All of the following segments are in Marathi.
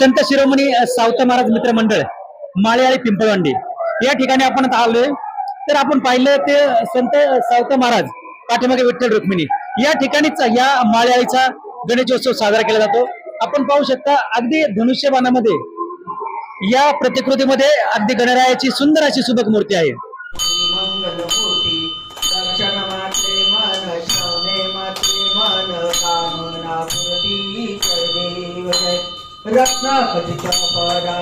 संत शिरोमणी अ, सावता महाराज मित्र मंडळ माळेआळी पिंपळवंडी. या ठिकाणी आपण आता आलोय. तर आपण पाहिलं ते संत सावता महाराज पाठीमागे विठ्ठल रुक्मिणी. या ठिकाणीच या माळेआळीचा गणेशोत्सव साजरा केला जातो. आपण पाहू शकता अगदी धनुष्यबाणामध्ये या प्रतिकृतीमध्ये अगदी गणरायाची सुंदर अशी सुबक मूर्ती आहे. जय परा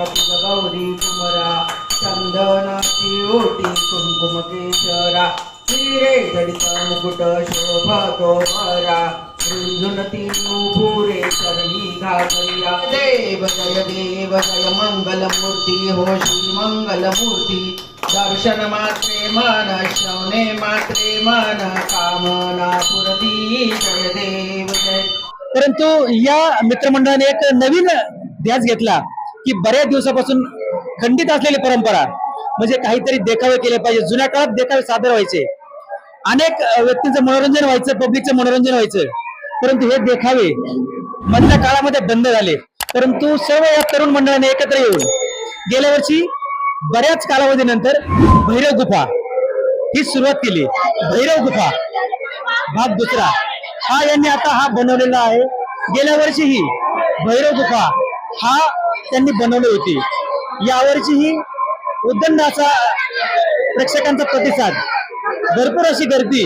गौरी कुमरा चंदनाची ओटी कुंकुम केसरा हिरे जडित मुकुट शोभतो वरा रुंझुनती नुपुरे चरणी घागरिया देव जय देव जय मंगल मूर्ती हो श्री मंगल मूर्ती दर्शन मात्रे मन श्रवणे मात्रे मन कामना पुरती जय देव जय परंतु या मित्रमंडळाने एक नवीन ध्यास घेतला की बऱ्याच दिवसापासून खंडित असलेली परंपरा म्हणजे काहीतरी देखावे केले पाहिजे. जुन्या काळात देखावे सादर व्हायचे. अनेक व्यक्तींचं मनोरंजन व्हायचं पब्लिकचं मनोरंजन व्हायचं. परंतु हे देखावे मधल्या काळामध्ये बंद झाले. परंतु सर्व या तरुण मंडळाने एकत्र येऊन गेल्या वर्षी बऱ्याच कालावधीनंतर भैरव गुफा ही सुरुवात केली. भैरव गुफा भाग दुसरा. हा यांनी आता हा बनवलेला आहे. गेल्या वर्षीही भैरव गुफा हा त्यांनी बनवली होती. यावर्षीही उद्दंड असा प्रेक्षकांचा प्रतिसाद. भरपूर अशी गर्दी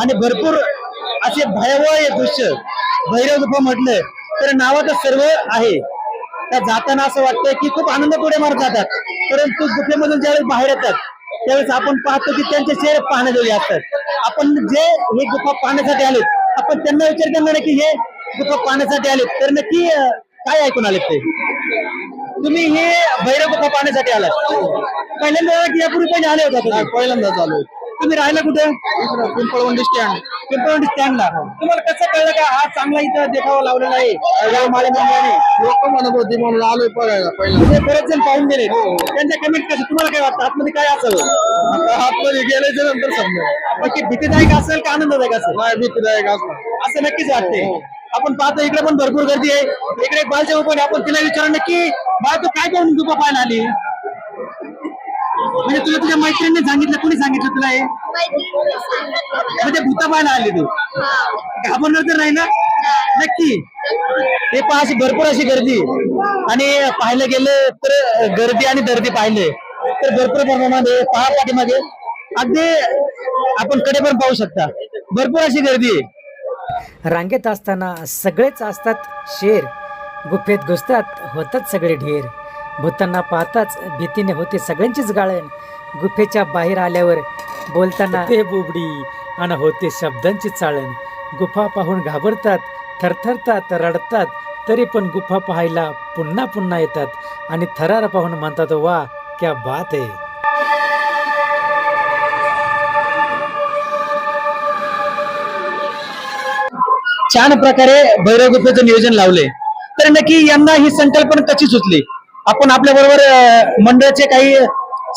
आणि भरपूर असे भयावह हे दृश्य भैरव गुफा म्हटलं तर नावाचं सर्व आहे. त्या जाताना असं वाटतंय की खूप आनंद पुढे मारत जातात. परंतु गुफेमधून ज्यावेळेस बाहेर येतात त्यावेळेस आपण पाहतो की त्यांचे चेहरे पाहण्याजोगे असतात. आपण जे हे गुफा पाहण्यासाठी आलेत आपण त्यांना विचार करणार की हे गुफा पाहण्यासाठी आलेत? तर नक्की काय ऐकून आलेत ते? तुम्ही हे भैरव गुफा पाहण्यासाठी आलात? पहिल्यांदा आला की यापूर्वी पहिले आले होता तुम्ही? पहिल्यांदा चालू तुम्ही राहिला कुठे? पिंपळवंडी स्टँड पिंपळवंडी स्टँडला तुम्हाला कसं कळलं का हा चांगला इथं देखावा लावलेला आहे? या लोक म्हणत होती म्हणून आलोय बघायला पहिला बरेच जण पाहून गेले. त्यांच्या कमेंट कसे? तुम्हाला काय वाटतं? आतमध्ये काय असावं आता आतमध्ये गेल्याच्यानंतर समजा बाकी भीतीदायक असेल का आनंददायक असेल? नाही भीतीदायक असणार. असं नक्कीच वाटते आपण पाहतो इकडे पण भरपूर गर्दी आहे. इकडे एक बालच्या पण. आपण तिला विचारू नक्की. बा तू काय पाहून गुफा पाहायला आली? म्हणजे तुला तुझ्या मैत्रिणीने सांगितलं कोणी सांगितलं तुला हे? म्हणजे भूता पाहायला आली तू. घाबरणार तर नाही ना? नक्की. हे पहा अशी भरपूर अशी गर्दी. आणि पाहायला गेलं तर गर्दी आणि दर्दी पाहिले. तर भरपूर प्रमाणामध्ये पहा पाठीमागे अगदी आपण कडे पण पाहू शकता. भरपूर अशी गर्दी आहे. रांगेत असताना सगळेच असतात शेर. गुफेत घुसतात होतात सगळे ढेर. भूतांना पाहताच भीतीने होते सगळ्यांचीच गाळण. गुफेच्या बाहेर आल्यावर बोलताना ते बुबडी आणि होते शब्दांची चाळण. गुफा पाहून घाबरतात थरथरतात रडतात तरी पण गुफा पाहायला पुन्हा पुन्हा येतात आणि थरार पाहून म्हणतात वा क्या बात आहे. छान प्रकारे भैरव गुफेचं नियोजन लावले. तर नक्की यांना ही संकल्पना कशी सुचली? आपण आपल्या बरोबर मंडळाचे काही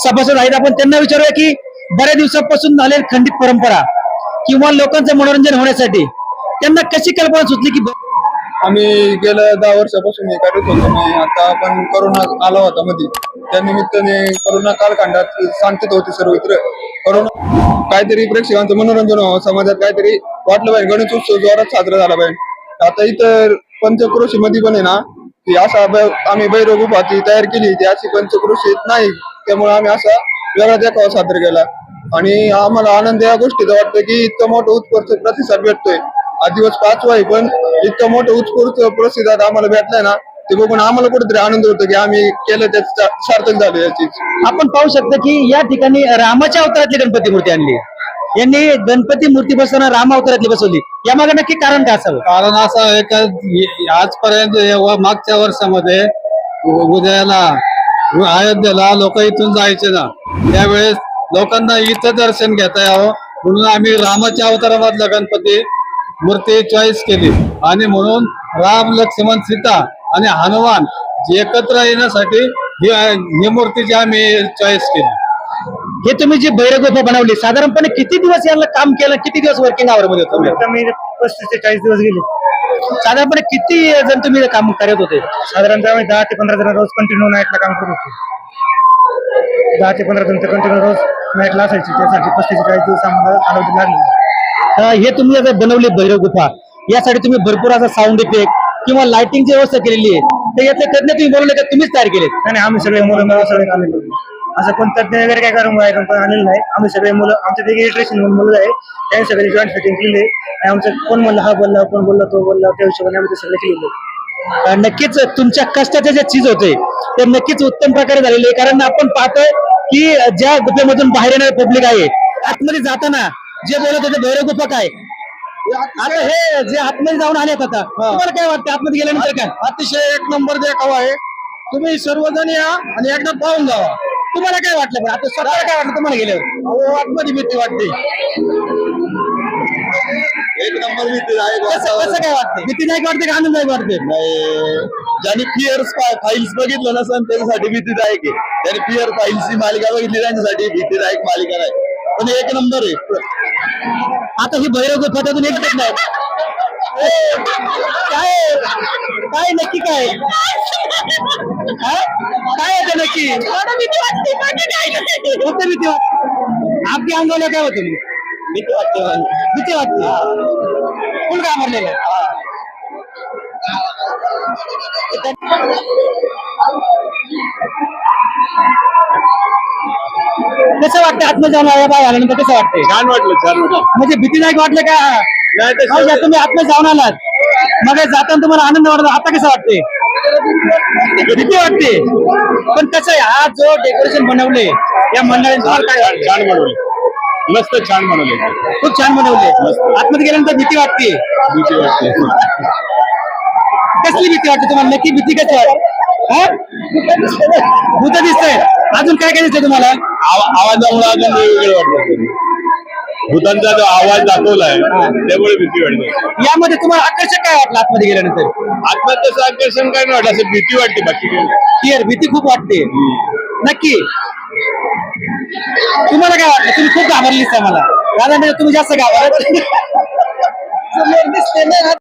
सभासद आहेत आपण त्यांना विचारूया की बऱ्याच दिवसापासून झालेली खंडित परंपरा किंवा लोकांचं मनोरंजन होण्यासाठी त्यांना कशी कल्पना सुचली की आम्ही गेल्या दहा वर्षापासून हे करत होतो मी आता आपण करोना आला होता मध्ये त्या निमित्ताने करोना कालखंडात शांतता होती सर्व करोना काहीतरी प्रेक्षकांचं मनोरंजन व्हावं समाजात काहीतरी वाटलं पाहिजे. गणेश उत्सव जोरात साजरा झाला पाहिजे. आता इतर पंचक्रोशी मध्ये पण आहे ना की असा आम्ही भैरव गुफाची तयार केली ती अशी पंचक्रोशीत नाही. त्यामुळे आम्ही असा वेगळा देखावा सादर केला. आणि आम्हाला आनंद या गोष्टीचा वाटतं की इतकं मोठं उत्स्फूर्त प्रतिसाद भेटतोय. हा दिवस पाचवा आहे पण इतकं मोठं उत्स्फूर्त प्रतिसाद आम्हाला भेटलाय ना ते बघून आम्हाला कुठेतरी आनंद होतो की आम्ही केलं त्याच सार्थक झालं याची. आपण पाहू शकतो की या ठिकाणी रामाच्या अवतारातली गणपती मूर्ती आणली. यांनी गणपती मूर्ती बसवताना राम अवतारातली बसवली. यामागे नक्की कारण काय असावं? कारण असं आहे का आजपर्यंत मागच्या वर्षामध्ये उद्याला अयोध्येला लोक इथून जायचे ना त्यावेळेस लोकांना इथं दर्शन घेता यावं म्हणून आम्ही रामाच्या अवतारामधला गणपती मूर्ती चॉईस केली. आणि म्हणून राम लक्ष्मण सीता आणि हनुमान एकत्र येण्यासाठी ही ही मूर्तीची आम्ही चॉईस केली. हे तुम्ही जी भैरव गुफा बनवली साधारणपणे किती दिवस याला काम केलं? किती दिवस वर्किंग आवर मध्ये होतं? कमी पस्तीस ते चाळीस दिवस गेले. साधारणपणे किती जण तुम्ही हे काम करत होते? साधारणतः आम्ही दहा ते पंधरा जण रोज कंटिन्यू नाईटला काम करत होतो. दहा ते पंधरा जण कंटिन्यू रोज नाईटला असायची. त्यासाठी पस्तीस चाळीस दिवस आम्हाला कालावधी लागली. हे तुम्ही आता बनवली भैरव गुफा यासाठी तुम्ही भरपूर असा साऊंड इफेक्ट किंवा लाइटिंगची व्यवस्था केलेली आहे. तर यातले तज्ञ तुम्ही बनवले का? तुम्हीच तयार केले नाही आम्ही सगळे मुलं सगळे असं कोण तज्ञ वगैरे काय करून आहे पण आलेलं नाही. आम्ही सगळे मुलं आमच्या तिथे इलेक्ट्रिशियन म्हणून मुलं आहे त्यांनी सगळे जॉईंट फिटिंग केलेली आहे. आणि आमचं कोण म्हणलं हा बोलला कोण बोलला तो बोलला त्या हिशोबाने आम्ही ते सगळे केलेलं आहे. नक्कीच तुमच्या कष्टाचे जे चीज होते ते नक्कीच उत्तम प्रकारे झालेले आहे. कारण आपण पाहतोय की ज्या गुफेमधून बाहेर येणारे पब्लिक आहे आतमध्ये जाताना जे बोलत होते भैरव गुफा काय? आता हे जे आतमध्ये जाऊन आलेत आता तुम्हाला काय वाटतं आतमध्ये गेल्यानंतर काय? अतिशय एक नंबर देखावा आहे तुम्ही सर्वजण या आणि एकदा पाहून जावा. तुम्हाला काय वाटलं पण आता स्वतःला काय वाटलं तुम्हाला गेल्यावर? आतमध्ये भीती वाटते. एक नंबर भीती आहे कसं कसं काय वाटतं भीतीदायक वाटते का आनंददायक वाटते ज्यांनी पिअर फाईल्स बघितलं नसेल त्याच्यासाठी भीतीदायक आहे. त्यांनी पिअर फाईल्सची मालिका बघितली त्यांच्यासाठी भीतीदायक मालिका आहे पण एक नंबर आहे. आता ही भैरव गुफातून एक नाही. काय काय नक्की काय हा? काय आहे ते नक्की? फक्त भीती वाटते आपली अंगाला काय होतं? भीती वाटते भीती वाटते कोण घाबरलेलं कसं वाटतं आत्म जाऊन आल्या बाहेर आल्यानंतर कसं वाटतंय? छान वाटलं छान वाटलं. म्हणजे भीतीदायक वाटलं का? नाही तर हो, ज्या तुम्ही आत्म जाऊन आलात. मग जाताना तुम्हाला आनंद वाटतो आता कसं वाटते भीती वाटते. पण कसं आहे हा जो डेकोरेशन बनवले या मंडळाने तुम्हाला काय? छान बनवले. मस्त छान बनवले. खूप छान बनवले. आतमध्ये गेल्यानंतर भीती वाटते. भीती वाटते. कसली भीती वाटते तुम्हाला? नक्की भीती कशी वाटते हा? भूत दिसतंय. अजून काय काय दिसतंय तुम्हाला? आवा- आवाजामुळे अजून वेगवेगळे वाटतं भूतांचा जो आवाज दाखवलाय त्यामुळे भीती वाटते. यामध्ये तुम्हाला आकर्षक काय वाटलं आतमध्ये गेल्यानंतर? आत्महत्याचं आकर्षण काय नाही वाटलं असं भीती वाटते बाकी. क्लिअर भीती खूप वाटते. नक्की. तुम्हाला काय वाटलं? तुम्ही खूप घाबरली दिसताय मला. म्हणजे तुम्ही जास्त घाबरत समोर दिसते ना?